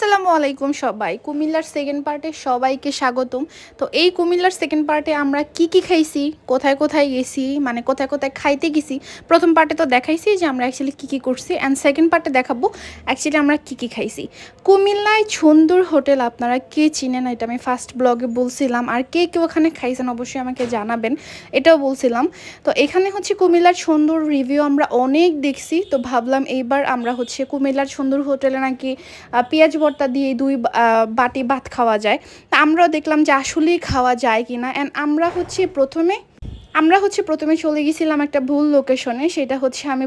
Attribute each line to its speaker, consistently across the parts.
Speaker 1: আসসালামু আলাইকুম সবাই। কুমিল্লার সেকেন্ড পার্টে সবাইকে স্বাগতম। তো এই কুমিল্লার সেকেন্ড পার্টে আমরা কি কি খাইছি, কোথায় কোথায় গেছি মানে কোথায় কোথায় খাইতে গেছি, প্রথম পার্টে তো দেখাইছি যে আমরা অ্যাকচুয়ালি কী কী করছি অ্যান্ড সেকেন্ড পার্টে দেখাবো অ্যাকচুয়ালি আমরা কি কি খাইছি। কুমিল্লায় সুন্দর হোটেল আপনারা কে চিনেন? এটা আমি ফার্স্ট ব্লগে বলছিলাম। আর কে কে ওখানে খাইছেন অবশ্যই আমাকে জানাবেন। এটাও বলছিলাম। তো এখানে হচ্ছে কুমিল্লার সুন্দর রিভিউ আমরা অনেক দেখছি। তো ভাবলাম এইবার আমরা হচ্ছে কুমিল্লার সুন্দর হোটেলে নাকি পেঁয়াজ ভর্তা দিয়ে দুই বাটি ভাত খাওয়া যায়। তা আমরাও দেখলাম যে আসলেই খাওয়া যায় কি না অ্যান্ড আমরা হচ্ছে প্রথমে, আমরা হচ্ছে প্রথমে চলে গেছিলাম একটা ভুল লোকেশনে সেটা হচ্ছে আমি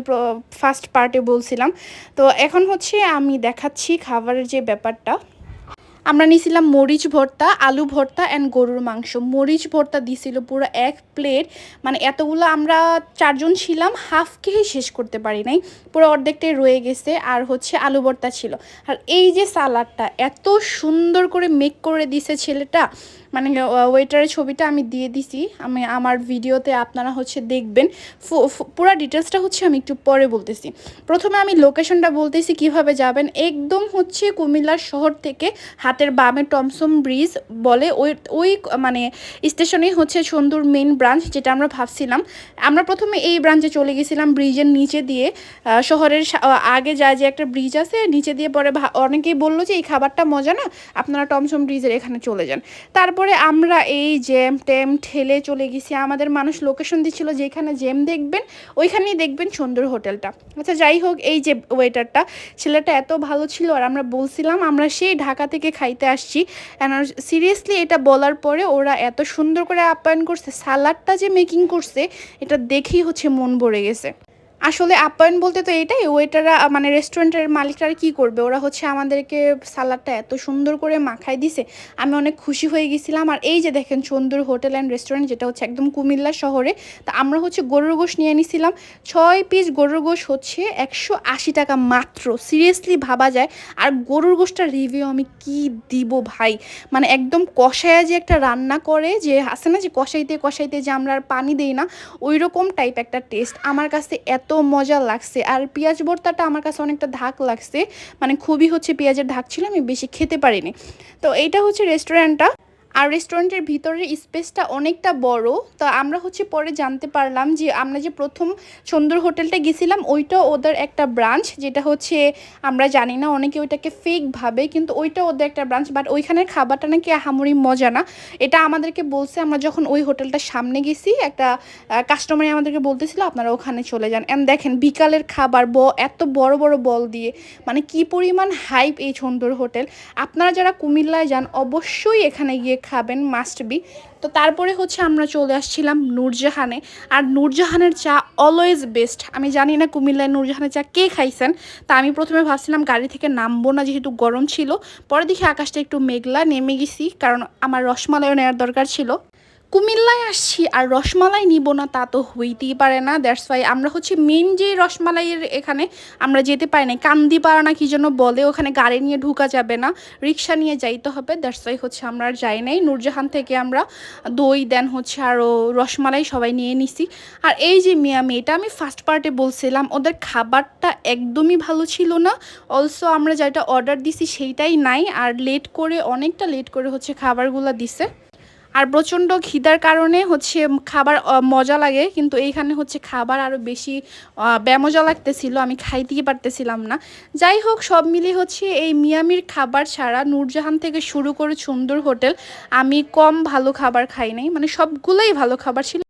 Speaker 1: ফার্স্ট পার্টে বলছিলাম। তো এখন হচ্ছে আমি দেখাচ্ছি খাবারের যে ব্যাপারটা। আমরা নিয়েছিলাম মরিচ ভর্তা, আলু ভর্তা অ্যান্ড গরুর মাংস। মরিচ ভর্তা দিছিল পুরো এক প্লেট মানে এতগুলো আমরা চারজন ছিলাম হাফ খেয়ে শেষ করতে পারি নাই। পুরো অর্ধেকটাই রয়ে গেছে আর হচ্ছে আলু ভর্তা ছিল। আর এই যে সালাডটা এত সুন্দর করে মেক করে দিছে ছেলেটা। মানে ওয়েটারের ছবিটা আমি দিয়ে দিছি। আমি, আমার ভিডিওতে আপনারা হচ্ছে দেখবেন। পুরো ডিটেলসটা হচ্ছে আমি একটু পরে বলতেছি। প্রথমে আমি লোকেশনটা বলতেছি কীভাবে যাবেন। একদম হচ্ছে কুমিল্লার শহর থেকে হাতের বামে টমসম ব্রিজ বলে ওই ওই মানে স্টেশনেই হচ্ছে সুন্দর মেন ব্রাঞ্চ যেটা আমরা ভাবছিলাম। আমরা প্রথমে এই ব্রাঞ্চে চলে গেছিলাম ব্রিজের নিচে দিয়ে। শহরের আগে যায় যে একটা ব্রিজ আছে, নিচে দিয়ে পরে অনেকেই বলল যে এই খাবারটা মজা না, আপনারা টমসম ব্রিজের এখানে চলে যান। তারপরে আমরা এই জ্যাম ট্যাম ঠেলে চলে গেছি। আমাদের মানুষ লোকেশন দিচ্ছিল যেখানে জ্যাম দেখবেন, ওইখানেই দেখবেন সুন্দর হোটেলটা। আচ্ছা যাই হোক, এই যে ওয়েটারটা ছেলেটা এত ভালো ছিল আর আমরা বলছিলাম, আমরা সেই ঢাকা থেকে খাইতে আসছি। সিরিয়াসলি এটা বলার পরে ওরা এত সুন্দর করে আপ্যায়ন করছে সালাডটা যে মেকিং করছে, এটা দেখেই হচ্ছে মন ভরে গেছে। আসলে আপ্যায়ন বলতে তো এটাই ওয়েটাররা মানে রেস্টুরেন্টের মালিকরা কি করবে? ওরা হচ্ছে আমাদেরকে সালাডটা এত সুন্দর করে মাখায় দিছে, আমি অনেক খুশি হয়ে গেছিলাম। আর এই যে দেখেন সুন্দর হোটেল অ্যান্ড রেস্টুরেন্ট যেটা হচ্ছে একদম কুমিল্লা শহরে, তা আমরা হচ্ছে গরুর গোশ নিয়ে নিছিলাম ছয় পিস গরুর গোশ হচ্ছে একশো আশি টাকা মাত্র। সিরিয়াসলি ভাবা যায়। আর গরুর গোশটার রিভিউ আমি কি দিব ভাই? মানে একদম কষায়া যে একটা রান্না করে, যে আছে না যে কষাইতে কষাইতে যে আমরা আর পানি দেই না ওই রকম টাইপ একটা টেস্ট আমার কাছে এত মজা লাগছে। আর পেঁয়াজ ভর্তাটা আমার কাছে অনেকটা ধাক লাগছে। মানে খুবই হচ্ছে পেঁয়াজের ধাক ছিল, আমি বেশি খেতে পারিনি। তো এইটা হচ্ছে রেস্টুরেন্টটা আর রেস্টুরেন্টের ভিতরের স্পেসটা অনেকটা বড়, তো আমরা হচ্ছে পরে জানতে পারলাম যে আমরা যে প্রথম সুন্দর হোটেলটা গেছিলাম, ওইটা ওদের একটা ব্রাঞ্চ যেটা হচ্ছে আমরা জানি না, অনেকে ওইটাকে ফেক ভাবে, কিন্তু ওইটা ওদের একটা ব্রাঞ্চ বাট ওইখানের খাবারটা নাকি আহামরি মজা না। এটা আমাদেরকে বলছে, আমরা যখন ওই হোটেলটার সামনে গেছি, একটা কাস্টমার আমাদেরকে বলতেছিল, আপনারা ওখানে চলে যান। অ্যান্ড দেখেন, বিকালের খাবার, ব, এত বড় বড় বল দিয়ে মানে কি পরিমাণ হাইপ এই সুন্দর হোটেল। আপনারা যারা কুমিল্লায় যান, অবশ্যই এখানে গিয়ে খাবেন মাস্ট বি তো তারপরে হচ্ছে আমরা চলে আসছিলাম নূরজাহানে। আর নূরজাহানের চা অলওয়েজ বেস্ট আমি জানি না কুমিল্লায় নূরজাহানের চা কে খাইছেন, তা আমি প্রথমে ভাবছিলাম গাড়ি থেকে নামবো না যেহেতু গরম ছিল। পরে দেখি আকাশটা একটু মেঘলা, নেমে গেছি, কারণ আমার রসমালাইও নেওয়ার দরকার ছিল। কুমিল্লায় আসছি আর রসমালাই নিব না তা তো হইতেই পারে না। দ্যাটস ওয়াই আমরা হচ্ছে মেন যে রসমালাইয়ের এখানে আমরা যেতে পারি না কান্দিপাড়া না কি যেন বলে, ওখানে গাড়ি নিয়ে ঢুকা যাবে না, রিক্সা নিয়ে যাইতে হবে। দ্যাটস ওয়াই হচ্ছে আমরা আর যাই নাই। নূরজাহান থেকে আমরা দই দেন হচ্ছে আরও রসমালাই সবাই নিয়ে নিছি। আর এই যে মিয়ামি এটা আমি ফার্স্ট পার্টে বলছিলাম, ওদের খাবারটা একদমই ভালো ছিল না। অলসো আমরা যেটা অর্ডার দিছি সেইটাই নাই, আর লেট করে, অনেকটা লেট করে হচ্ছে খাবারগুলো দিছে। আর প্রচণ্ড খিদার কারণে হচ্ছে খাবার মজা লাগে, কিন্তু এইখানে হচ্ছে খাবার আরও বেশি ব্যামজা লাগতেছিল, আমি খাইতেই পারতেছিলাম না। যাই হোক, সব মিলে হচ্ছে এই মিয়ামির খাবার ছাড়া নূরজাহান থেকে শুরু করে সুন্দর হোটেল, আমি কম ভালো খাবার খাই নাই মানে সবগুলোই ভালো খাবার ছিল।